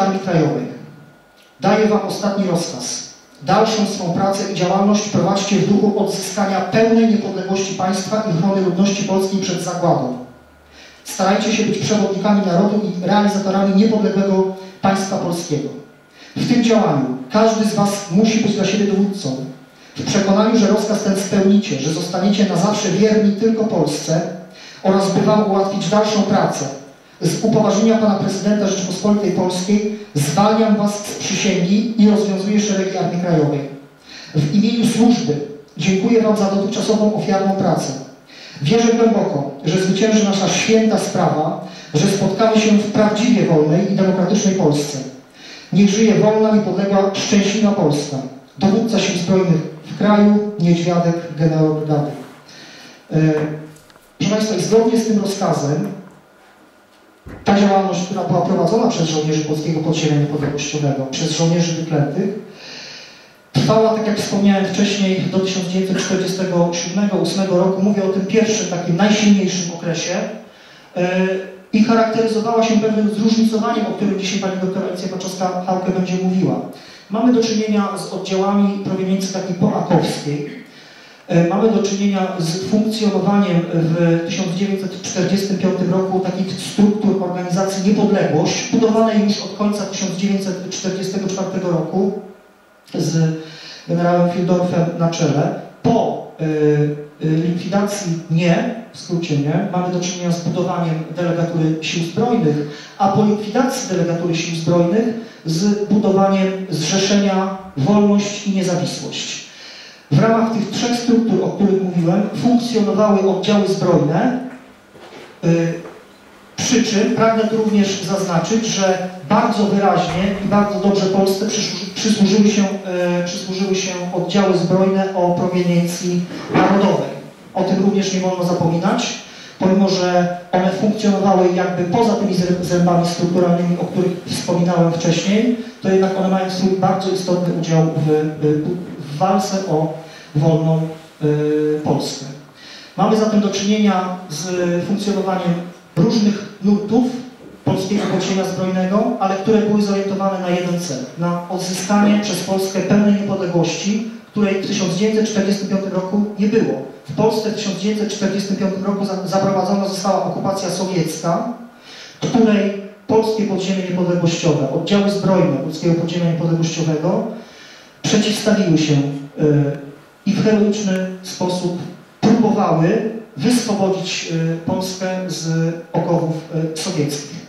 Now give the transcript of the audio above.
Armii. Daję Wam ostatni rozkaz. Dalszą swą pracę i działalność prowadźcie w duchu odzyskania pełnej niepodległości państwa i ochrony ludności polskiej przed zagładą. Starajcie się być przewodnikami narodu i realizatorami niepodległego państwa polskiego. W tym działaniu każdy z Was musi być dla siebie dowódcą. W przekonaniu, że rozkaz ten spełnicie, że zostaniecie na zawsze wierni tylko Polsce oraz by Wam ułatwić dalszą pracę. Z upoważnienia Pana Prezydenta Rzeczypospolitej Polskiej zwalniam Was z przysięgi i rozwiązuję szeregi Armii Krajowej. W imieniu służby dziękuję Wam za dotychczasową ofiarną pracę. Wierzę głęboko, że zwycięży nasza święta sprawa, że spotkamy się w prawdziwie wolnej i demokratycznej Polsce. Niech żyje wolna, niepodległa, szczęśliwa Polska. Dowódca Sił Zbrojnych w kraju, Niedźwiadek, generał. E, proszę Państwa, i zgodnie z tym rozkazem ta działalność, która była prowadzona przez żołnierzy Polskiego Podziemia Niepodległościowego, przez żołnierzy wyklętych, trwała, tak jak wspomniałem wcześniej, do 1947-1948 roku. Mówię o tym pierwszym, takim najsilniejszym okresie. E, I charakteryzowała się pewnym zróżnicowaniem, o którym dzisiaj pani doktor Alicja Paczowska-Hałkę będzie mówiła. Mamy do czynienia z oddziałami proweniencji takiej poakowskiej, mamy do czynienia z funkcjonowaniem w 1945 roku takich struktur organizacji Niepodległość, budowanej już od końca 1944 roku z generałem Fieldorfem na czele. Po y, y, likwidacji nie, w skrócie nie, mamy do czynienia z budowaniem delegatury sił zbrojnych, a po likwidacji delegatury sił zbrojnych z budowaniem zrzeszenia wolność i niezawisłość. W ramach tych trzech struktur, o których mówiłem, funkcjonowały oddziały zbrojne, y, przy czym pragnę również zaznaczyć, że bardzo wyraźnie i bardzo dobrze Polsce przysłużyły się, y, przysłużyły się oddziały zbrojne o proweniencji narodowej. O tym również nie wolno zapominać, pomimo że one funkcjonowały jakby poza tymi zębami strukturalnymi, o których wspominałem wcześniej, to jednak one mają swój bardzo istotny udział w, w walce o wolną y, Polskę. Mamy zatem do czynienia z funkcjonowaniem różnych nurtów polskiego podziemia zbrojnego, ale które były zorientowane na jeden cel, na odzyskanie przez Polskę pełnej niepodległości, której w 1945 roku nie było. W Polsce w 1945 roku zaprowadzona została okupacja sowiecka, której polskie podziemie niepodległościowe, oddziały zbrojne polskiego podziemia niepodległościowego przeciwstawiły się y, i w heroiczny sposób próbowały wyswobodzić y, Polskę z okowów y, sowieckich.